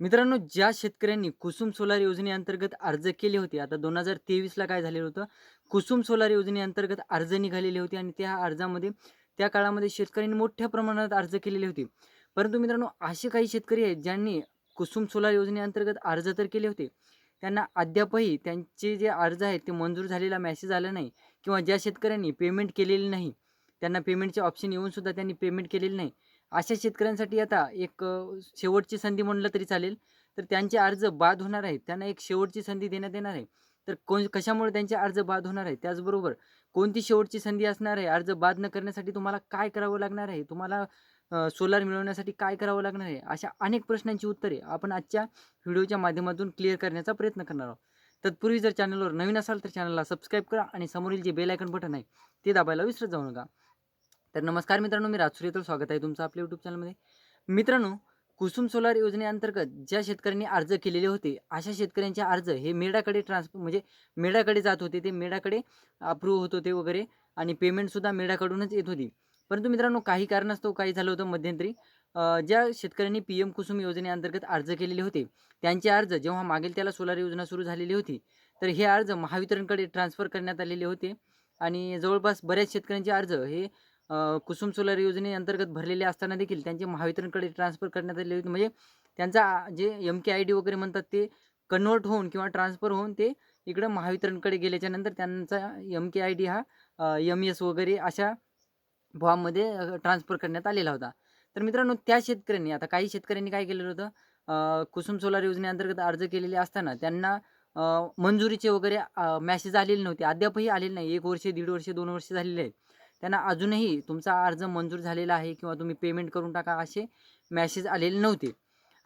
मित्रांनो, ज्या शेतकऱ्यांनी कुसुम सोलार योजनेअंतर्गत अर्ज केले होते, आता 2023ला काय झालेलं होतं, कुसुम सोलार योजनेअंतर्गत अर्ज निघालेले होते आणि त्या अर्जामध्ये त्या काळामध्ये शेतकऱ्यांनी मोठ्या प्रमाणात अर्ज केलेले होते. परंतु मित्रांनो, असे काही शेतकरी आहेत ज्यांनी कुसुम सोलार योजनेअंतर्गत अर्ज तर केले होते, त्यांना अद्यापही त्यांचे जे अर्ज आहेत ते मंजूर झालेला मेसेज आला नाही किंवा ज्या शेतकऱ्यांनी पेमेंट केलेली नाही, त्यांना पेमेंटचे ऑप्शन येऊन सुद्धा त्यांनी पेमेंट केलेली नाही. अशा शेतकऱ्यांसाठी आता एक शेवटची संधी म्हणलं तरी चालेल. तर त्यांचे अर्ज बाद होणार आहेत. त्यांना एक शेवटची संधी देण्यात येणार आहे. तर कोण कशामुळे त्यांचे अर्ज बाद होणार आहे त्याचबरोबर कोणती शेवटची संधी असणार आहे? अर्ज बाद न करण्यासाठी तुम्हाला काय करावं लागणार आहे? तुम्हाला सोलार मिळवण्यासाठी काय करावं लागणार आहे? अशा अनेक प्रश्नांची उत्तरे आपण आजच्या व्हिडिओच्या माध्यमातून क्लिअर करण्याचा प्रयत्न करणार आहोत. तत्पूर्वी जर चॅनलवर नवीन असाल तर चॅनलला सबस्क्राईब करा आणि समोरील जे बेल आयकन बटन आहे ते दाबायला विसरत जाऊ नका. तर नमस्कार मित्रांनो, मी राजसूर्य स्वागत आहे तुमचं आपल्या यूट्यूब चॅनलमध्ये. मित्रांनो, कुसुम सोलार योजनेअंतर्गत ज्या शेतकऱ्यांनी अर्ज केलेले होते, अशा शेतकऱ्यांचे अर्ज हे मेडाकडे ट्रान्स म्हणजे मेडाकडे जात होते. ते मेडाकडे अप्रूव्ह होत होते वगैरे आणि पेमेंटसुद्धा मेडाकडूनच येत होती. परंतु मित्रांनो, काही कारणास्तव काही झालं होतं मध्यंतरी ज्या शेतकऱ्यांनी पी एम कुसुम योजनेअंतर्गत अर्ज केलेले होते, त्यांचे अर्ज जेव्हा मागेल त्याला सोलार योजना सुरू झालेली होती, तर हे अर्ज महावितरणकडे ट्रान्सफर करण्यात आलेले होते आणि जवळपास बऱ्याच शेतकऱ्यांचे अर्ज हे कुसुम सोलार योजनेअंतर्गत भरलेले असताना देखील त्यांचे महावितरणकडे ट्रान्सफर करण्यात आले होते. म्हणजे त्यांचा जे एम-के-आय-डी वगैरे म्हणतात ते कन्व्हर्ट होऊन किंवा ट्रान्सफर होऊन ते इकडं महावितरणकडे गेल्याच्यानंतर त्यांचा एम-के-आय-डी हा एम-एस वगैरे अशा फॉर्ममध्ये ट्रान्सफर करण्यात आलेला होता. तर मित्रांनो, त्या शेतकऱ्यांनी आता काही शेतकऱ्यांनी काय केलेलं होतं कुसुम सोलार योजनेअंतर्गत अर्ज केलेले असताना त्यांना मंजुरीचे वगैरे मॅसेज आलेले नव्हते. अद्यापही आलेले नाही. एक वर्ष, दीड वर्ष, दोन वर्ष झालेले आहेत. त्यांना अजूनही तुमचा अर्ज मंजूर झालेला आहे किंवा तुम्ही पेमेंट करून टाका असे मॅसेज आलेले नव्हते.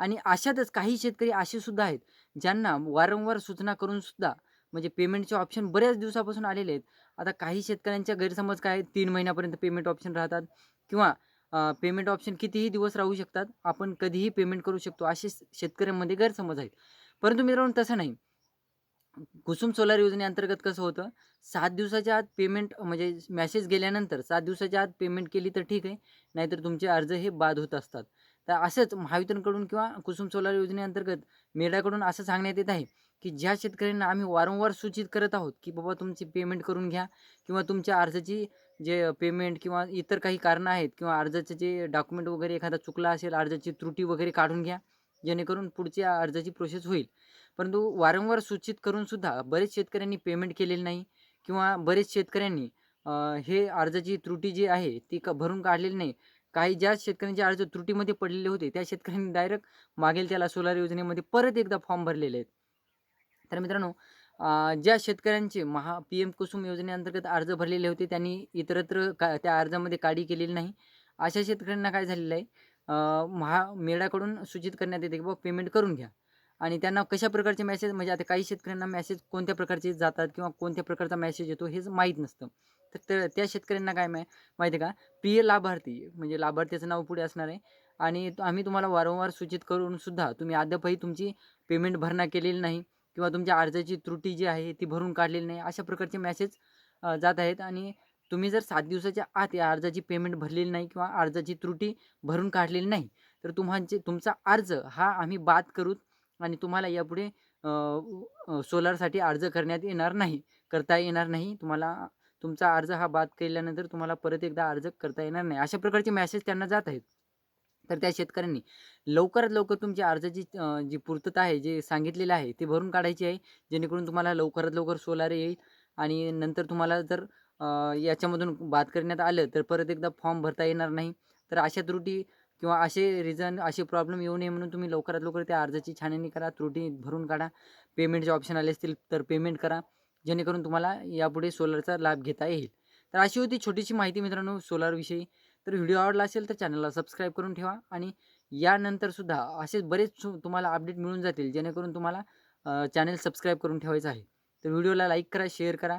आणि अशातच काही शेतकरी असे सुद्धा आहेत, ज्यांना वारंवार सूचना करून सुद्धा म्हणजे पेमेंटचे ऑप्शन बऱ्याच दिवसापासून आलेले आहेत. आता काही शेतकऱ्यांच्या गैरसमज काय तीन महिन्यापर्यंत पेमेंट ऑप्शन राहतात किंवा पेमेंट ऑप्शन कितीही दिवस राहू शकतात. आपण कधीही पेमेंट करू शकतो, असे शेतकऱ्यांमध्ये गैरसमज आहेत. परंतु मित्रांनो तसं नाही. कुसुम सोलार योजनेअंतर्गत कसं होतं, सात दिवसाच्या आत पेमेंट म्हणजे मॅसेज गेल्यानंतर सात दिवसाच्या आत पेमेंट केली तर ठीक आहे, नाहीतर तुमचे अर्ज हे बाद होत असतात. तर असंच महावितरणकडून किंवा कुसुम सोलार योजनेअंतर्गत मेडाकडून असं सांगण्यात येत आहे, की ज्या शेतकऱ्यांना आम्ही वारंवार सूचित करत आहोत, की बाबा तुमची पेमेंट करून घ्या किंवा तुमच्या अर्जाची जे पेमेंट किंवा इतर काही कारणं आहेत किंवा अर्जाचे जे डॉक्युमेंट वगैरे एखादा चुकला असेल, अर्जाची त्रुटी वगैरे काढून घ्या, जेणेकरून पुढच्या अर्जाची प्रोसेस होईल. परंतु वारंवार सूचित करूनसुद्धा बरेच शेतकऱ्यांनी पेमेंट केलेलं नाही किंवा बरेच शेतकऱ्यांनी हे अर्जाची त्रुटी जी आहे ती क भरून काढलेली नाही. काही ज्या शेतकऱ्यांचे अर्ज त्रुटीमध्ये पडलेले होते, त्या शेतकऱ्यांनी डायरेक्ट मागेल त्याला सोलार योजनेमध्ये परत एकदा फॉर्म भरलेले आहेत. तर मित्रांनो, ज्या शेतकऱ्यांचे महा पी एम कुसुम योजनेअंतर्गत अर्ज भरलेले होते, त्यांनी इतरत्र का त्या अर्जामध्ये काढी केलेली नाही. अशा शेतकऱ्यांना काय झालेलं आहे, अ, महा सूचित करण्यात येते, की बाबा पेमेंट करून घ्या. आणि त्यांना कशा प्रकारचे मेसेज म्हणजे आता काही शेतकऱ्यांना मेसेज कोणत्या प्रकारचे जातात किंवा कोणत्या प्रकारचा मेसेज येतो हेच माहीत नसतं. तर त्या त्या शेतकऱ्यांना काय माही माहिती आहे का, प्रिय लाभार्थी म्हणजे लाभार्थीचं नाव पुढे असणार आहे आणि आम्ही तुम्हाला वारंवार सूचित करून सुद्धा तुम्ही अद्यापही तुमची पेमेंट भरणा केलेली नाही किंवा तुमच्या अर्जाची त्रुटी जी आहे ती भरून काढलेली नाही. अशा प्रकारचे मेसेज जात आहेत आणि तुम्ही जर सात दिवसाच्या आत या अर्जाची पेमेंट भरलेली नाही किंवा अर्जाची त्रुटी भरून काढलेली नाही, तर तुम्हाचे तुमचा अर्ज हा आम्ही बाद करू आणि तुम्हाला यापुढे सोलारसाठी अर्ज करण्यात येणार नाही करता येणार नाही. तुम्हाला तुमचा अर्ज हा बाद केल्यानंतर तुम्हाला परत एकदा अर्ज करता येणार नाही. अशा प्रकारचे मॅसेज त्यांना जात आहेत. तर त्या शेतकऱ्यांनी लवकरात लवकर तुमच्या अर्जाची जी पूर्तता आहे, जे सांगितलेलं आहे, ते भरून काढायची आहे. जेणेकरून तुम्हाला लवकरात लवकर सोलार येईल आणि नंतर तुम्हाला जर याच्यामधून बाद करण्यात आलं, तर परत एकदा फॉर्म भरता येणार नाही. तर अशा त्रुटी किंवा असे रिझन, असे प्रॉब्लेम येऊ नये म्हणून तुम्ही लवकरात लवकर त्या अर्जाची छाननी करा, त्रुटी भरून काढा. पेमेंटचे ऑप्शन आले असतील तर पेमेंट करा. जेणेकरून तुम्हाला यापुढे सोलरचा लाभ घेता येईल. तर अशी होती छोटीशी माहिती मित्रांनो सोलारविषयी. तर व्हिडिओ आवडला असेल तर चॅनलला सबस्क्राईब करून ठेवा आणि यानंतर सुद्धा असे बरेच सु तुम्हाला अपडेट मिळून जातील जेणेकरून तुम्हाला चॅनल सबस्क्राईब करून ठेवायचं आहे. तर व्हिडिओला लाईक करा, शेअर करा